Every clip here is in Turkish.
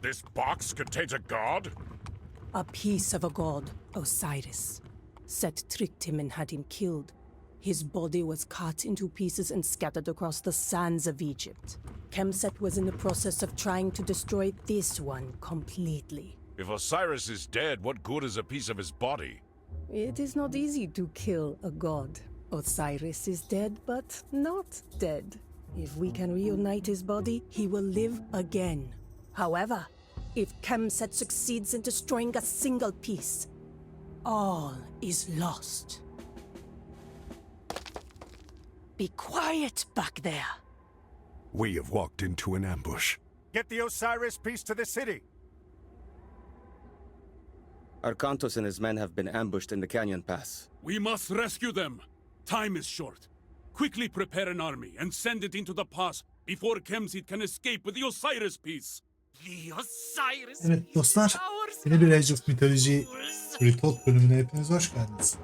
This box contains a god? A piece of a god, Osiris. Set tricked him and had him killed. His body was cut into pieces and scattered across the sands of Egypt. Kemset was in the process of trying to destroy this one completely. If Osiris is dead, what good is a piece of his body? It is not easy to kill a god. Osiris is dead, but not dead. If we can reunite his body, he will live again. However, if Kemset succeeds in destroying a single piece, all is lost. Be quiet back there. We have walked into an ambush. Get the Osiris piece to the city. Arcantos and his men have been ambushed in the canyon pass. We must rescue them. Time is short. Quickly prepare an army and send it into the pass before Kemsit can escape with the Osiris piece. Evet dostlar, yeni bir Age of Mythology Retold bölümüne hepiniz hoş geldiniz.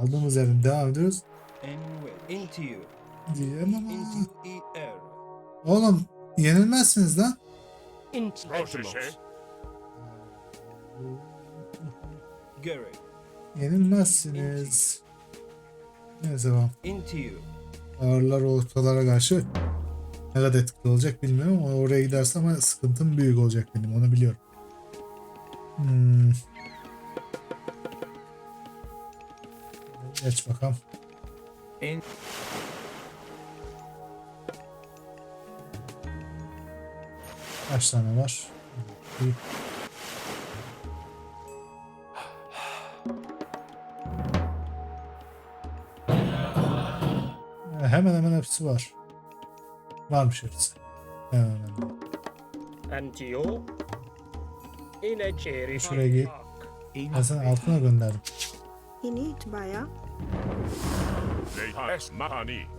Aldığımız yerden devam ediyoruz. Anyway, into you, Diyeceğim ama... Oğlum yenilmezsiniz lan. Gary, Yenilmezsiniz. İnto you. Ağırlar ortalara karşı ne kadar etkili olacak bilmiyorum ama oraya gidersem ama sıkıntım büyük olacak benim onu biliyorum. Hmm. Geç bakalım. In Kaç tane var? Bir. Hemen hemen hepsi var. Varmış hepsi. In a cherry Şuraya git. Ben seni altına gönderdim. Init baya.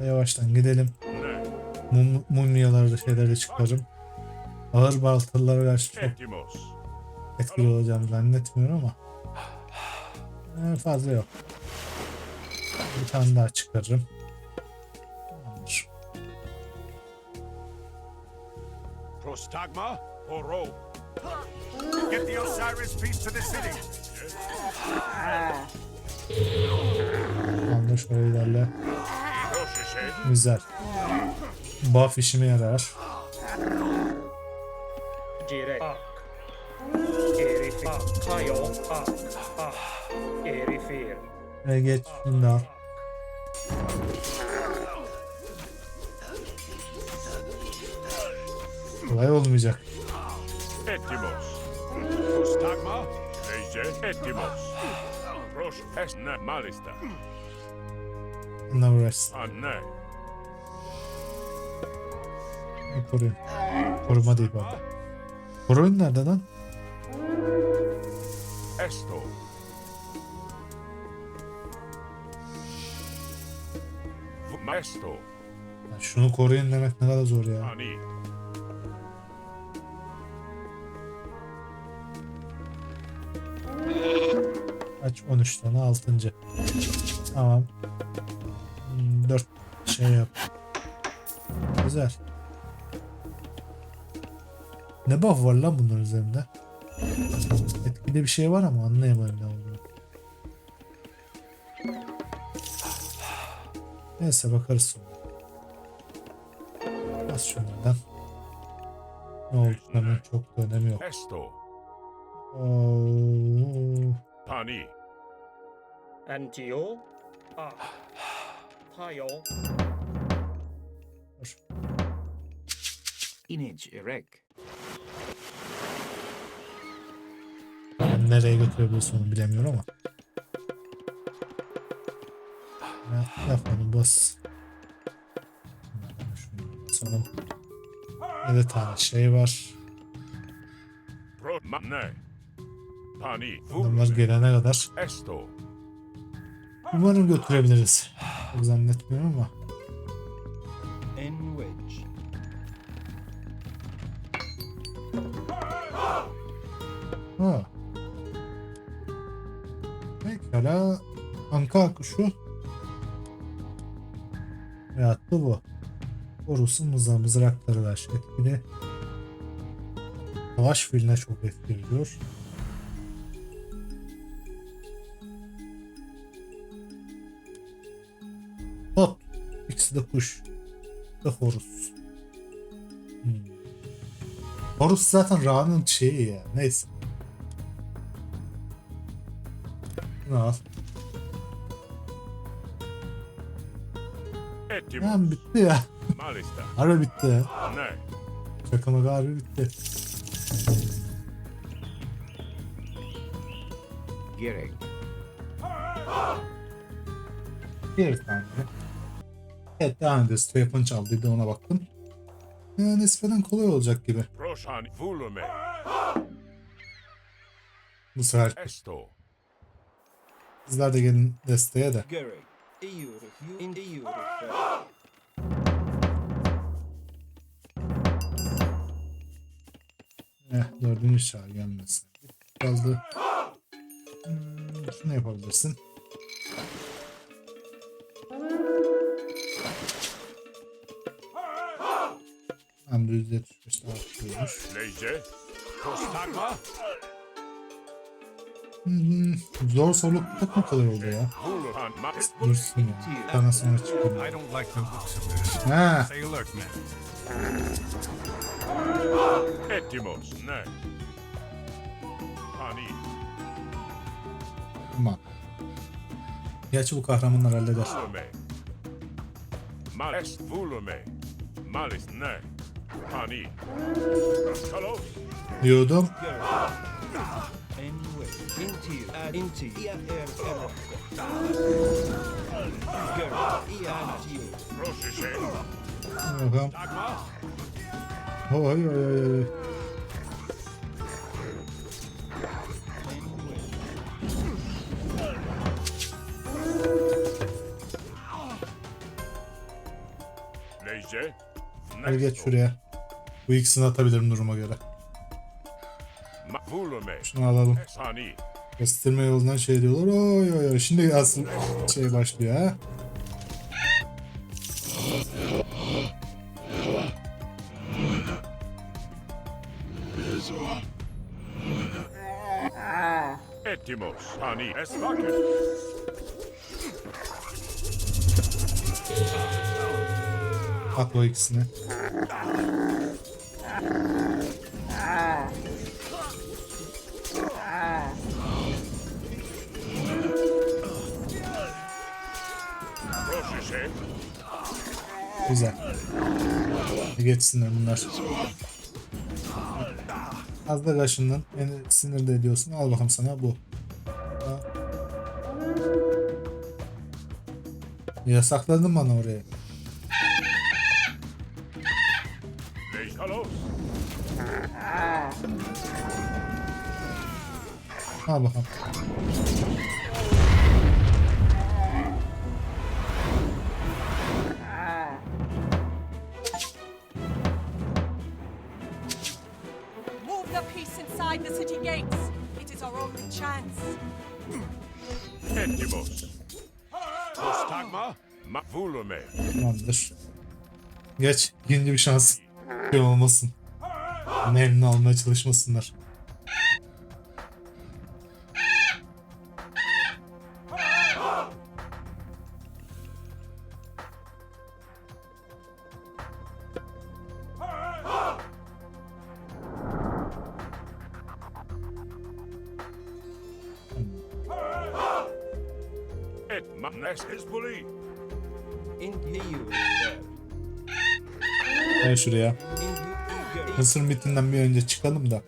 Yavaştan gidelim. Mum, mumyaları şeyleri çıkarım. Ağır baltalara karşı çok etkili olacağını zannetmiyorum ama. Ee, fazla yok. Bir tane daha çıkarırım. Prostagma? Horo. Get the Osiris piece to the city. Tamamdır şöyle ilerle. Güzel. Buff işime yarar. Erifir. Kayo. Ak. Ah. Erifir. Ve geç şunu da al. Kolay olmayacak. Etimos. Prostagma? Eje etimos. Rosh es ne malista. Uğraşsın. Anne. Koruyun. Koruma değil baba. Koruyun nerede lan? Esto. Maesto. Ya şunu koruyun demek ne kadar zor ya. Ani. Kaç? 13 tane 6. Tamam. 4 şey yap. Güzel. Ne buff var lan bunların üzerinde? Etkili bir şey var ama anlayamadım ne olduğunu. Neyse bakarız sonra. Az şunlardan. Ne olduklarının çok da önemi yok. Oo. Pani. Antio. Ah. Kayo. image erect. Yani nereye götürebiliyorsun onu bilemiyorum ama. Ya, yap onu bas. Basalım. 7 tane şey var. Pro. Ma ne. Pani. Adamlar gelene kadar Esto. Umarım götürebiliriz. Çok zannetmiyorum ama. Ha. Pekala. Anka kuşu. Attı bu. Korusun mızrağı mızrakları var. Etkili. Savaş filine çok etki İkisi de kuş. Ve Horus. Hmm. Horus zaten Ra'nın şeyi ya. Neyse. Bunu al. Tamam bitti ya. Harbi bitti ya. Ne? Şaka maka harbi bitti. Gerek. Bir tane. Evet daha önce Stefan çaldıydı ona baktım. Yani nispeten kolay olacak gibi. Vulume. Bu sefer Esto. sizler de gelin desteğe de. Gerek. EU refer. Eh dördüncü çağ gelmesin. Kaldı. Hmm, şunu yapabilirsin. Hem de %75 daha arttırıyormuş. Leje. Kostagma. Hmm, zor soluk çok mu kolay oldu ya? Dursun ya. Tane sonra çıkıyor. Ha. Ettimos. Ne? Hani. ama. Gerçi bu kahramanlar halleder. Malest Vulume. Malis ne? Hani. Diyordum. Bakalım. Oy oy oy oy. Hadi geç şuraya. Bu ikisini atabilirim duruma göre. Şunu alalım. Kestirme yolundan şey diyorlar. Oy oy oy. Şimdi asıl şey başlıyor ha. Ettimos. Hani. Esvaket. At o ikisini. Güzel. Geçsinler bunlar. Az da kaşından beni sinir de ediyorsun. Al bakalım sana bu. Yasakladın bana oraya. Kostagma. Ma. Vulume. Tamamdır. Geç. İkinci bir şans. Şey olmasın. Beni eline almaya çalışmasınlar. Et. Ma. Nes. Hezbollah. In refer. Gel şuraya. Mısır mitinden bir önce çıkalım da.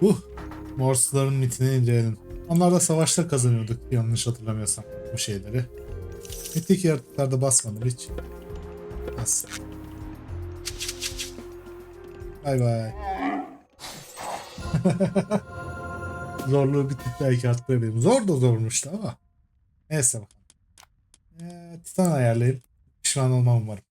Uh, Morse'ların mitini inceleyelim. Onlarla savaşta kazanıyorduk yanlış hatırlamıyorsam bu şeyleri. Mitik yaratıklarda basmadım hiç. Bas. Bay bay. Zorluğu bir tık belki arttırabilirim. Zor da zormuştu ama. Neyse bakalım. Ee, Titan ayarlayayım. Pişman olmam umarım.